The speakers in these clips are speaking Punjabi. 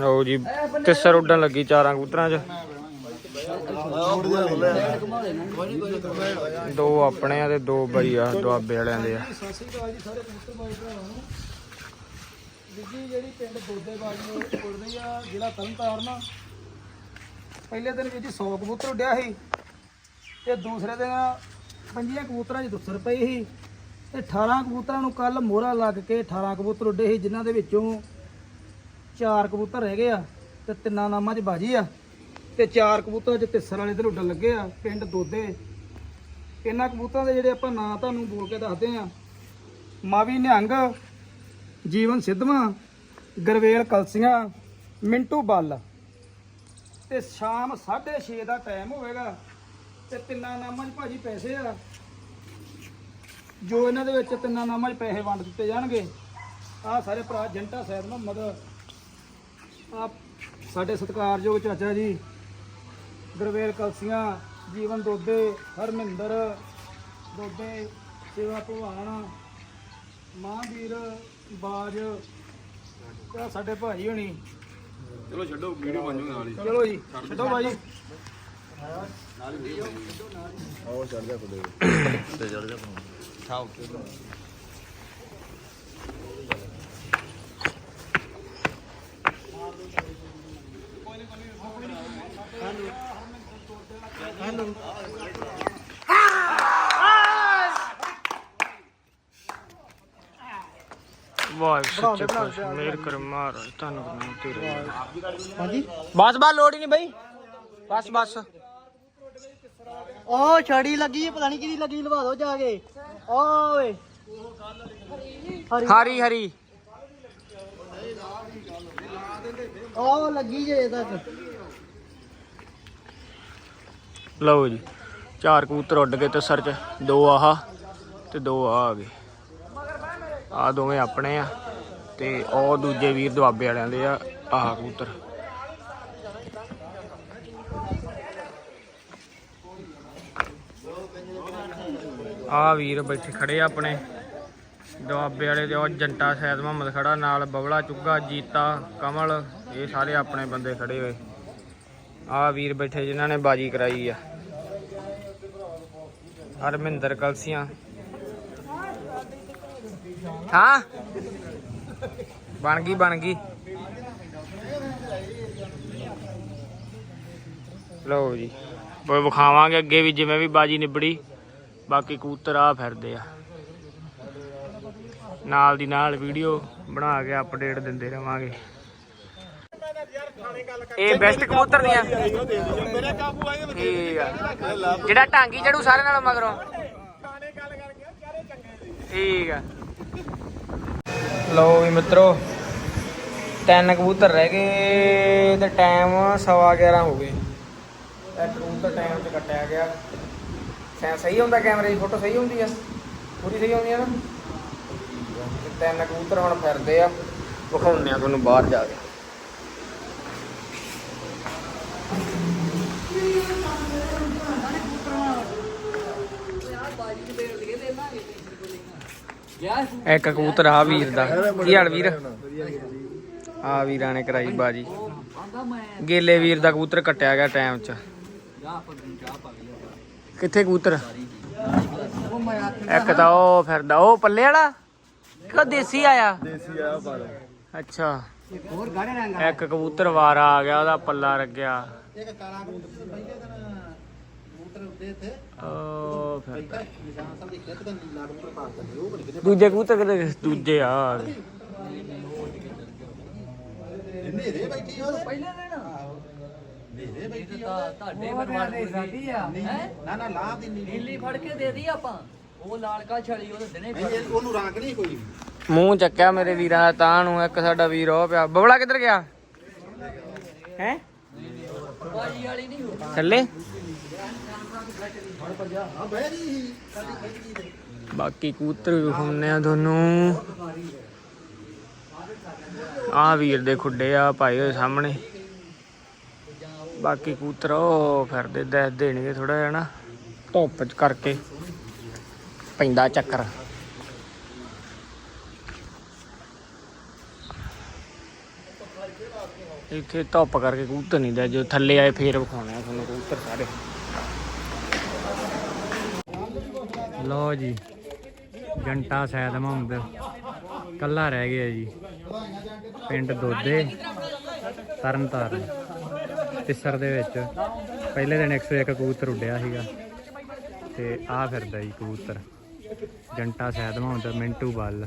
ਲਓ ਜੀ ਤਿਸਰ ਉੱਡਣ ਲੱਗੀ ਚਾਰਾਂ ਕਬੂਤਰਾਂ 'ਚ। ਦੋ ਆਪਣੇ ਆ ਤੇ ਦੋ ਬਈ ਆ ਦੁਆਬੇ ਵਾਲਿਆਂ ਦੇ ਆ। ਸਤਿ ਕਬੂਤਰ ਬਾਈ ਜਿਹੜੀ ਪਿੰਡ ਦੋਦੇਬਾਜੀ ਨੂੰ ਉੜਦੀ ਆ, ਜ਼ਿਲ੍ਹਾ ਤਰਨਤਾਰਨ ਪਹਿਲੇ ਦਿਨ ਵਿੱਚ 100 ਕਬੂਤਰ ਉੱਡਿਆ ਸੀ ਤੇ ਦੂਸਰੇ ਦਿਨ ਪੰਜੀਆਂ ਕਬੂਤਰਾਂ 'ਚ ਦੁੱਸਰ ਪਈ ਸੀ ਤੇ 18 ਕਬੂਤਰਾਂ ਨੂੰ ਕੱਲ ਮੋਹਰਾ ਲੱਗ ਕੇ 18 ਕਬੂਤਰ ਉੱਡੇ ਸੀ, ਜਿਨ੍ਹਾਂ ਦੇ ਵਿੱਚੋਂ ਚਾਰ ਕਬੂਤਰ ਰਹਿ ਗਏ ਆ ਤੇ ਤਿੰਨਾਂ ਨਾਮਾਂ 'ਚ ਬਾਜੀ ਆ। ਤੇ ਚਾਰ ਕਬੂਤਰ 'ਚ ਤਿਸਰ ਵਾਲੇ ਦਿਨ ਉੱਡਣ ਲੱਗੇ ਆ, ਪਿੰਡ ਦੋਦੇ। ਇਹਨਾਂ ਕਬੂਤਰਾਂ ਦੇ ਜਿਹੜੇ ਆਪਾਂ ਨਾਂ ਤੁਹਾਨੂੰ ਬੋਲ ਕੇ ਦੱਸਦੇ ਆ, ਮਾਵੀ ਨਿਹੰਗ, ਜੀਵਨ ਸਿੱਧਵਾਂ, ਗਰਵੇਲ ਕਲਸੀਆਂ, ਮਿੰਟੂ ਬੱਲ। ਤੇ ਸ਼ਾਮ 6:30 ਦਾ ਟਾਈਮ ਹੋਵੇਗਾ ਤੇ ਤਿੰਨਾਂ ਨਾਮਾਂ 'ਚ ਭਾਜੀ ਪੈਸੇ ਆ। ਜੋ ਇਹਨਾਂ ਦੇ ਵਿੱਚ ਤਿੰਨਾਂ ਨਾਮਾਂ 'ਚ ਪੈਸੇ ਵੰਡ ਦਿੱਤੇ ਜਾਣਗੇ ਆ ਸਾਰੇ ਭਰਾ ਜੰਟਾ ਸੈਦ ਮੁਹੰਮਦ ਆ ਸਾਡੇ ਸਤਿਕਾਰਯੋਗ ਚਾਚਾ ਜੀ ਗੁਰਵੇਲ ਕਲਸੀਆਂ ਜੀਵਨ ਦੋਦੇ ਹਰਮਿੰਦਰ ਦੋਦੇ ਸੇਵਾ ਭਗਵਾਨ ਮਹਾਂਵੀਰ ਬਾਜ ਸਾਡੇ ਭਾਈ ਹੋਣੀ। ਚਲੋ ਛੱਡੋ ਵੀਡੀਓ ਬਣ ਜੂਗਾ ਨਾਲ ਹੀ। ਚਲੋ ਜੀ ਛੱਡੋ ਭਾਈ। ਆਓ ਛੱਡ ਜਾ ਖੁਦੇ ਤੇ ਚੜ ਜਾ। ਖਾਓ ਵਾਹਿਗੁਰੂ ਸੱਚੇ ਪਾਤਸ਼ਾਹ ਮੇਰ ਕਰ ਮਹਾਰਾਜ ਧੰਨਵਾਦ ਤੇਰੇ ਹਾਂਜੀ ਬਸ ਬਸ ਲੋੜ ਹੀ ਨਹੀਂ ਬਈ ਬਸ ਬਸ ਉਹ ਛੜੀ ਲੱਗੀ ਹੈ, ਪਤਾ ਨਹੀਂ ਕਿਹਦੀ ਲੱਗੀ ਲਵਾ ਦਿਓ ਜਾ ਕੇ ਓਏ ਹਰੀ ਹਰੀ ਉਹ ਲੱਗੀ ਜੇ ਤੱਕ ਲਓ ਜੀ, ਚਾਰ ਕਬੂਤਰ ਉੱਡ ਗਏ ਤੇ ਸਰ ਚ, ਦੋ ਆਹ ਤੇ ਦੋ ਆ ਆ ਗਏ। ਆ ਦੋਵੇਂ ਆਪਣੇ ਆ ਤੇ ਉਹ ਦੂਜੇ ਵੀਰ ਦੁਆਬੇ ਵਾਲਿਆਂ ਦੇ ਆ, ਆਹ ਕਬੂਤਰ। ਆ ਵੀਰ ਬੈਠੇ ਖੜੇ ਆ ਆਪਣੇ, ਦੁਆਬੇ ਵਾਲੇ ਦੇ ਉਹ ਜੰਟਾ ਸੈਦ ਮੁਹੰਮਦ ਖੜਾ, ਨਾਲ ਬਬਲਾ ਚੁੱਗਾ, ਜੀਤਾ, ਕਮਲ, ਇਹ ਸਾਰੇ ਆਪਣੇ ਬੰਦੇ ਖੜੇ ਹੋਏ। ਆ ਵੀਰ ਬੈਠੇ ਜਿਨ੍ਹਾਂ ਨੇ ਬਾਜੀ ਕਰਾਈ ਆ। ਹਰਮਿੰਦਰ ਕਲਸੀਆਂ। ਹਾਂ? ਬਣ ਗਈ ਬਣ ਗਈ। ਲਓ ਜੀ ਉਹ ਵਿਖਾਵਾਂਗੇ ਅੱਗੇ ਵੀ ਜਿਵੇਂ ਵੀ ਬਾਜੀ ਨਿਬੜੀ। ਬਾਕੀ ਕਬੂਤਰ ਆ ਫਿਰਦੇ ਆ। ਨਾਲ ਦੀ ਨਾਲ ਵੀਡੀਓ ਬਣਾ ਕੇ ਅਪਡੇਟ ਦਿੰਦੇ ਰਵਾਂਗੇ। ਇਹ ਬੈਸਟ ਕਬੂਤਰ ਦੀਆਂ। ਠੀਕ ਆ। ਜਿਹੜਾ ਟਾਂਗੀ ਚੜੂ ਸਾਰੇ ਨਾਲੋਂ ਮਗਰੋਂ। ਠੀਕ ਆ। ਲਓ ਵੀ ਮਿੱਤਰੋ ਤਿੰਨ ਕਬੂਤਰ ਰਹਿ ਗਏ ਤੇ ਟਾਈਮ 11:30 ਹੋ ਗਏ। ਇੱਕ ਕਬੂਤਰ ਟਾਈਮ 'ਚ ਕੱਟਿਆ ਗਿਆ। ਸੈਂ ਸਹੀ ਹੁੰਦਾ ਕੈਮਰੇ ਦੀ ਫੋਟੋ ਸਹੀ ਹੁੰਦੀ ਆ? ਪੂਰੀ ਸਹੀ ਹੁੰਦੀ ਆ ਨਾ? ਤੇ ਤਿੰਨ ਕਬੂਤਰ ਹੁਣ ਫਿਰਦੇ ਆ। ਵਿਖਾਉਂਦੇ ਆ ਤੁਹਾਨੂੰ ਬਾਹਰ ਜਾ ਕੇ। ਇੱਕ ਕਬੂਤਰ ਆ ਵੀਰ ਦਾ। ਕੀ ਹਾਲ ਵੀਰ? ਆ ਵੀਰਾਂ ਨੇ ਕਰਾਈ ਬਾਜੀ। ਗੇਲੇ ਵੀਰ ਦਾ ਕਬੂਤਰ ਕੱਟਿਆ ਗਿਆ ਟਾਈਮ 'ਚ। ਕਿੱਥੇ ਕਬੂਤਰ? ਇੱਕ ਤਾਂ ਉਹ ਫਿਰਦਾ। ਉਹ ਪੱਲੇ ਵਾਲਾ? ਕਿ ਦੇਸੀ ਆਇਆ? ਦੇਸੀ ਆ ਪਰ ਅੱਛਾ। ਇੱਕ ਕਬੂਤਰ ਵਾਰਾ ਆ ਗਿਆ, ਉਹਦਾ ਪੱਲਾ ਲੱਗਿਆ ਇੱਕ ਕਾਲਾ ਕਬੂਤਰ ਬਈ ਕਬੂਤਰ ਉੱਤੇ ਇੱਥੇ ਉਹ ਦੂਜੇ ਕਬੂਤਰ ਕਿਤੇ ਦੂਜੇ ਆ। ਆ ਗਏ। ਨੇਰੇ ਬੈਠੀ ਉਹ ਪਹਿਲੇ ਦਿਨ। ਨੇਰੇ ਬੈਠੀ ਤੁਹਾਡੇ ਪਰਿਵਾਰ ਦੀ ਸਾਡੀ ਆ। ਹੈ? ਨਾ ਨਾ ਲਾਭ ਦੀ ਨੀਲੀ ਨੀਲੀ ਫੜ ਕੇ ਦੇ ਦੀ ਆਪਾਂ। ਉਹ ਲਾਲ ਕਾ ਛੜੀ ਉਹਦੇ ਦਿਨੇ ਨਹੀਂ ਇਹ- ਉਹਨੂੰ ਰੰਗ ਨਹੀਂ ਕੋਈ। ਮੂੰਹ ਚੱਕਿਆ ਮੇਰੇ ਵੀਰਾਂ ਦਾ ਤਾਂ ਨੂੰ ਇੱਕ ਸਾਡਾ ਵੀਰ ਉਹ ਪਿਆ। ਬਬਲਾ ਕਿੱਧਰ ਗਿਆ? ਹੈ? ਬਾਜੀ ਵਾਲੀ ਨਹੀਂ ਹੋ ਥੱਲੇ? ਬਾਕੀ ਕੂਤਰ ਵੀ ਵਿਖਾਉਂਦੇ ਆ ਤੁਹਾਨੂੰ। ਆ ਵੀਰ ਦੇ ਖੁੱਡੇ ਆ ਭਾਈ ਹੋਏ ਸਾਹਮਣੇ। ਬਾਕੀ ਕਬੂਤਰ ਉਹ ਫਿਰਦੇ ਦੱਸ ਦੇਣਗੇ ਥੋੜਾ ਜਿਹਾ ਨਾ, ਧੁੱਪ ਚ ਕਰਕੇ। ਪੈਂਦਾ ਚੱਕਰ। ਇੱਥੇ ਧੁੱਪ ਕਰਕੇ ਕਬੂਤਰ ਨਹੀਂ ਦਾ, ਜੋ ਥੱਲੇ ਆਏ ਫੇਰ ਵਿਖਾਉਣੇ ਆ ਤੁਹਾਨੂੰ ਕਬੂਤਰ ਸਾਰੇ। ਲਓ ਜੀ, ਜੰਟਾ ਸੈਦ ਮੁਹੰਮਦ। ਕੱਲਾ ਰਹਿ ਗਿਆ ਜੀ। ਪਿੰਡ ਦੋਦੇ, ਤਰਨਤਾਰਨ। ਤਿਸਰ ਦੇ ਵਿੱਚ। ਪਹਿਲੇ ਦਿਨ 101 ਕਬੂਤਰ ਉੱਡਿਆ ਸੀਗਾ। ਤੇ ਆ ਫਿਰਦਾ ਜੀ ਕਬੂਤਰ। ਜੰਟਾ ਸੈਦ ਮੁਹੰਮਦ, ਮਿੰਟੂ ਬੱਲ।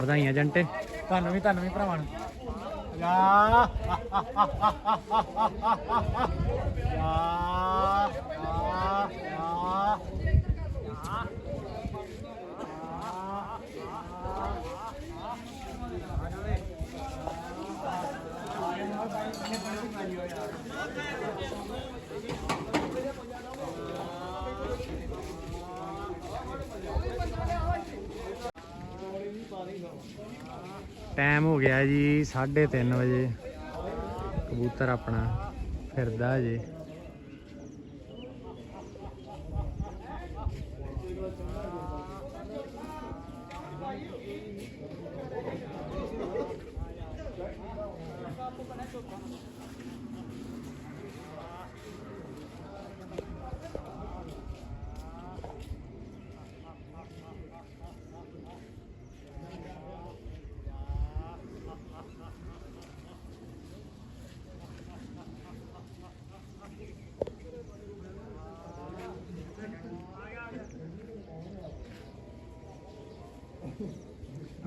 ਵਧਾਈਆਂ ਜੰਟੇ। ਤੁਹਾਨੂੰ ਵੀ ਤੁਹਾਨੂੰ ਵੀ ਭਰਾਵਾਂ ਨੂੰ। ਯਾ। ਯਾ। ਯਾ। ਟਾਈਮ ਹੋ ਗਿਆ ਜੀ 3:30 ਵਜੇ। ਕਬੂਤਰ ਆਪਣਾ ਫਿਰਦਾ ਜੇ।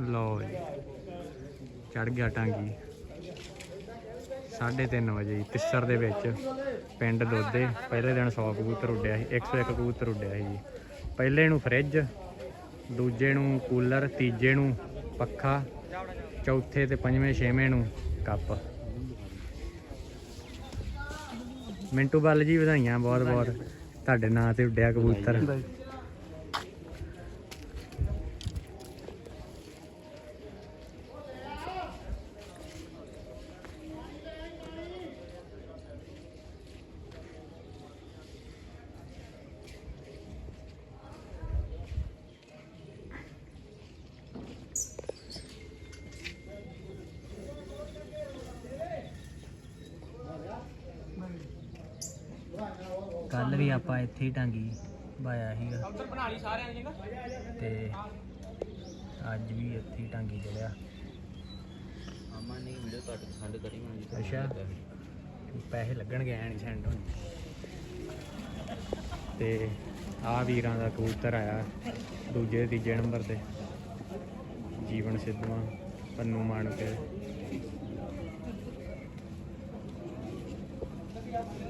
ਲਓ ਜੀ ਚੜ ਗਿਆ ਟਾਂਗੀ। 3:30 ਵਜੇ ਜੀ, ਤਿੱਸਰ ਦੇ ਵਿੱਚ ਪਿੰਡ ਦੋਦੇ। ਪਹਿਲੇ ਦਿਨ 100 ਕਬੂਤਰ ਉੱਡਿਆ ਸੀ 101 ਕਬੂਤਰ ਉੱਡਿਆ ਸੀ ਜੀ। ਪਹਿਲੇ ਨੂੰ ਫ੍ਰਿਜ ਦੂਜੇ ਨੂੰ ਕੂਲਰ ਤੀਜੇ ਨੂੰ ਪੱਖਾ ਚੌਥੇ ਤੇ ਪੰਜਵੇਂ ਛੇਵੇਂ ਨੂੰ ਕੱਪ। ਮਿੰਟੂ ਬੱਲ ਜੀ ਵਧਾਈਆਂ ਬਹੁਤ ਬਹੁਤ ਤੁਹਾਡੇ ਨਾਂ ਤੇ ਉੱਡਿਆ ਕਬੂਤਰ। ਕੱਲ ਵੀ ਆਪਾਂ ਇੱਥੇ ਹੀ ਟਾਂਗੀ ਬਾਇਆ ਸੀਗਾ। ਉਧਰ ਬਣਾ ਲਈ ਸਾਰਿਆਂ ਨੇ। ਤੇ ਅੱਜ ਵੀ ਇੱਥੇ ਹੀ ਟਾਂਗੀ ਚੜਿਆ। ਅਮਨ ਨੇ ਵੀਡੀਓ ਕੱਟ ਸੈਂਡ ਕਰੀ ਮੈਨੂੰ ਅੱਛਾ। ਪੈਸੇ ਲੱਗਣਗੇ ਐ ਨਹੀਂ ਸੈਂਡ ਹੋਣੇ। ਤੇ ਆ ਵੀਰਾਂ ਦਾ ਕਬੂਤਰ ਆਇਆ ਦੂਜੇ ਤੀਜੇ ਨੰਬਰ ਤੇ। ਜੀਵਨ ਸਿੱਧਵਾਂ ਪੰਨੂ ਮਾਨ Thank you.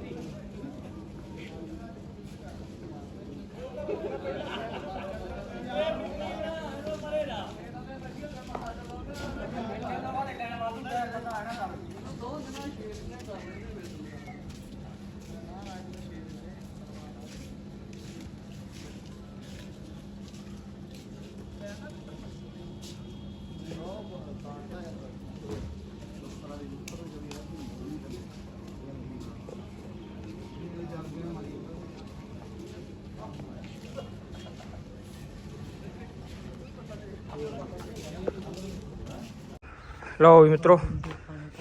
ਲਓ ਵੀ ਮਿੱਤਰੋ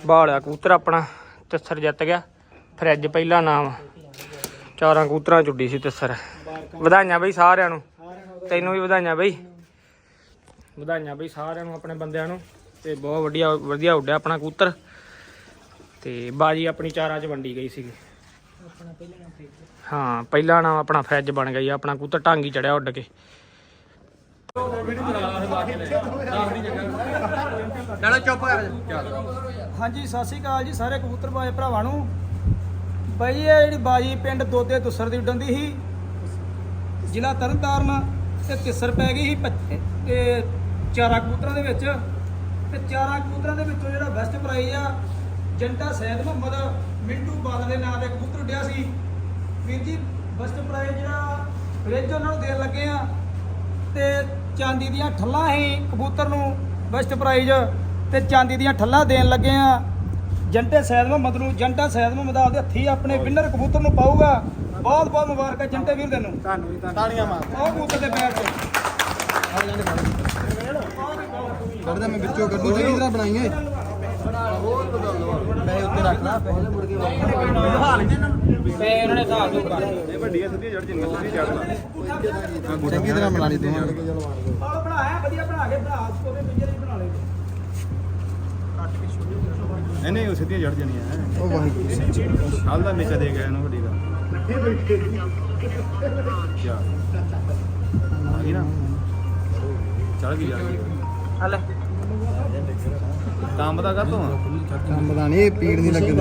ਬਾਲਿਆ ਕਬੂਤਰ ਆਪਣਾ ਤਸਰ ਜਿੱਤ ਗਿਆ। ਫਰਿੱਜ ਪਹਿਲਾ ਨਾਮ। ਚਾਰਾਂ ਕਬੂਤਰਾਂ ਚ ਉੱਡੀ ਸੀ ਤਸਰ ਵਧਾਈਆਂ ਬਈ ਸਾਰਿਆਂ ਨੂੰ। ਤੈਨੂੰ ਵੀ ਵਧਾਈਆਂ ਬਈ। ਵਧਾਈਆਂ ਬਈ ਸਾਰਿਆਂ ਨੂੰ ਆਪਣੇ ਬੰਦਿਆਂ ਨੂੰ। ਤੇ ਬਹੁਤ ਵਧੀਆ ਵਧੀਆ ਉੱਡਿਆ ਆਪਣਾ ਕਬੂਤਰ। ਤੇ ਬਾਜੀ ਆਪਣੀ ਚਾਰਾਂ ਚ ਵੰਡੀ ਗਈ ਸੀਗੀ। ਆਪਣਾ ਪਹਿਲਾਂ ਨਾਮ ਫੇਰ ਹਾਂ ਪਹਿਲਾ ਨਾਮ ਆਪਣਾ ਫੈਜ ਬਣ ਜੀ। ਆਪਣਾ ਕਬੂਤਰ ਟਾਂਗੀ ਚੜਿਆ ਉੱਡ ਕੇ। ਹਾਂਜੀ, ਸਤਿ ਸ਼੍ਰੀ ਅਕਾਲ ਜੀ ਸਾਰੇ ਕਬੂਤਰ ਬਾਏ ਭਰਾਵਾਂ ਨੂੰ। ਬਈ, ਇਹ ਜਿਹੜੀ ਬਾਜੀ ਪਿੰਡ ਦੋਦੇ ਦੁਸਰ ਦੀ ਉੱਡਣ ਦੀ ਸੀ, ਜ਼ਿਲ੍ਹਾ ਤਰਨਤਾਰਨ ਤੇ ਤਿਸਰ ਪੈ ਗਈ ਸੀ ਤੇ ਚਾਰਾਂ ਕਬੂਤਰਾਂ ਦੇ ਵਿੱਚ। ਤੇ ਚਾਰਾਂ ਕਬੂਤਰਾਂ ਦੇ ਵਿੱਚੋਂ ਜਿਹੜਾ ਬੈਸਟ ਪ੍ਰਾਈਜ਼ ਆ, ਜੰਟਾ ਸੈਦ ਮੁਹੰਮਦ, ਮਿੰਟੂ ਬਾਦਲ ਦੇ ਨਾਂ ਦੇ ਕਬੂਤਰ ਉੱਡਿਆ ਸੀ। ਵੀਰ ਜੀ ਬੈਸਟ ਪ੍ਰਾਈਜ਼ ਜਿਹੜਾ ਫ੍ਰਿਜ ਉਹਨਾਂ ਨੂੰ ਦੇਣ ਲੱਗੇ ਆ। ਤੇ ਚਾਂਦੀ ਦੀਆਂ ਠੱਲਾਂ ਹੀ ਕਬੂਤਰ ਨੂੰ ਬੈਸਟ ਪ੍ਰਾਈਜ਼ ਤੇ ਚਾਂਦੀ ਦੀਆਂ ਠੱਲਾਂ ਦੇਣ ਲੱਗੇ ਆ। ਜੰਟੇ ਸੈਦ ਮੁਹੰਮਦ ਨੂੰ ਜੰਟਾ ਸੈਦ ਮੁਹੰਮਦ ਆਪਦੇ ਹੱਥੀ ਆਪਣੇ ਵਿਨਰ ਕਬੂਤਰ ਨੂੰ ਪਾਊਗਾ। ਬਹੁਤ ਬਹੁਤ ਮੁਬਾਰਕਾਂ ਜੰਟੇ ਵੀਰ ਤੈਨੂੰ। ਤੁਹਾਨੂੰ ਵੀ ਤਾੜੀਆਂ ਮਾਰ। ਉਹ ਕਬੂਤਰ ਦੇ ਪੈਰ 'ਚ ਕੱਢਦਾ ਮੈਂ ਵਿੱਚੋਂ ਕੱਢੂ। ਚੰਗੀ ਤਰ੍ਹਾਂ ਬਣਾਈਏ ਪੈਸੇ ਉੱਤੇ ਰੱਖ ਲਾ ਪੈਸੇ ਮੁੜ ਕੇ ਤੇ ਉਹਨਾਂ ਨੇ ਹਿਸਾਬ ਤੋਂ ਕਰ ਇਹ ਵੱਡੀਆਂ ਸਿੱਧੀਆਂ ਚੜ ਜਾਂਦੀਆਂ ਸਿੱਧੀ ਚੜਨਾ ਚੰਗੀ ਤਰ੍ਹਾਂ ਬਣਾ ਲਈ ਤੂੰ ਆਹ ਬਣਾਇਆ ਵਧੀਆ ਬਣਾ ਕੇ ਬਣਾ ਉਹਦੇ ਪਿੰਜਰੇ ਬਣਾ ਲਏ ਇਹਨੇ ਉਹ ਸਿੱਧੀਆਂ ਚੜ ਜਾਣੀਆਂ। ਉਹ ਵਾਹਿਗੁਰੂ। ਕੱਲ ਦਾ ਨਿਚਾ ਦੇ ਗਿਆ ਇਹਨੂੰ ਵੱਡੀ ਦਾ। ਜਾ। ਆ ਗਈ ਨਾ। ਚੜ ਗਈ ਹਲੇ ਕੰਮ ਦਾ ਕਰ ਤੂੰ ਕੰਮ ਦਾ ਨਹੀਂ ਪੀੜ ਨਹੀਂ ਲੱਗਦੀ। ਇਹ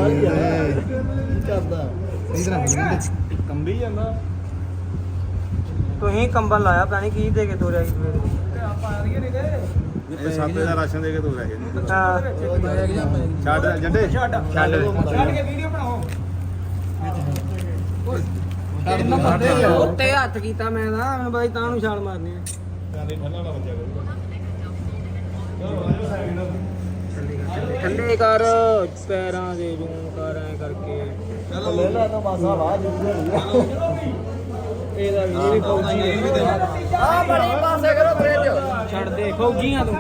ਕਰਦਾ ਤਰ੍ਹਾਂ ਬਣਾਉਂਦੇ ਕੰਬੀ ਜਾਂਦਾ। ਤੁਸੀਂ ਕੰਬਲ ਲਾਇਆ ਪਾਣੀ ਕੀ ਦੇ ਕੇ ਤੋਰਿਆ ਸੀ ਸਵੇਰੇ। ਆ ਇਹ ਸਾਪੇ ਦਾ ਰਾਸ਼ਨ ਦੇ ਕੇ ਤੂੰ ਰਹਿ ਗਿਆ ਹਾਂ। ਛੱਡ ਜੰਡੇ। ਛੱਡ। ਛੱਡ ਛੱਡ ਕੇ ਵੀਡੀਓ ਬਣਾਓ। ਉੱਤੇ ਹੱਥ ਕੀਤਾ ਮੈਂ ਤਾਂ ਮੈਂ ਬਾਈ ਤਾਂ ਨੂੰ ਛਾਲ ਮਾਰਨੀ ਆ। ਠੰਡੇ ਕਰ ਪੈਰਾਂ ਦੇ ਜੂਮ ਕਰ ਐ ਕਰਕੇ। ਲੈ ਲੈ ਤਾਂ ਬਸ ਆ ਬਾਅਦ ਇਹਦਾ ਵੀ ਇਹ ਫੌਜੀ ਆ ਬੜੀ ਪਾਸੇ ਕਰੋ ਫ੍ਰਿਜ। ਛੱਡ ਦੇ ਫੌਜੀਆਂ ਤੂੰ।